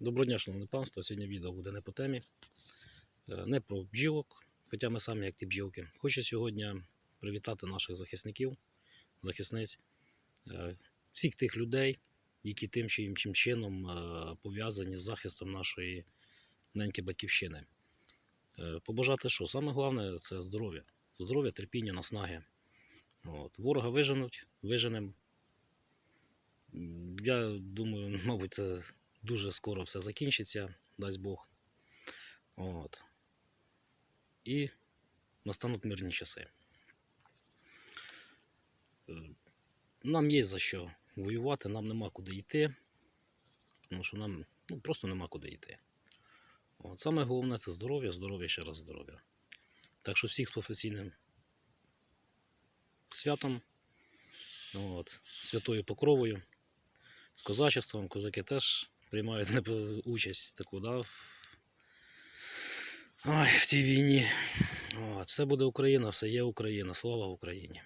Доброго дня, шановне панство. Сьогодні відео буде не по темі, е, не про бджілок, хоча ми самі як ті бджілки. Хочу сьогодні привітати наших захисників, захисниць, е, всіх тих людей, які тим чи іншим чином е, пов'язані з захистом нашої неньки батьківщини. Побажати що? Саме головне це здоров'я. Здоров'я, терпіння, наснаги. От. Ворога виженуть, виженемо. Я думаю, мабуть, це дуже скоро все закінчиться, дасть Бог. От. І настануть мирні часи. Е, Нам є за що воювати, нам нема куди йти, тому що нам ну, просто нема куди йти. От. Саме головне це здоров'я, здоров'я, ще раз здоров'я. Так що всіх з професійним святом, от, святою покровою, з козачеством. Козаки теж приймають участь таку, да, в... Ой, в цій війні. От, все буде Україна, все є Україна. Слава Україні!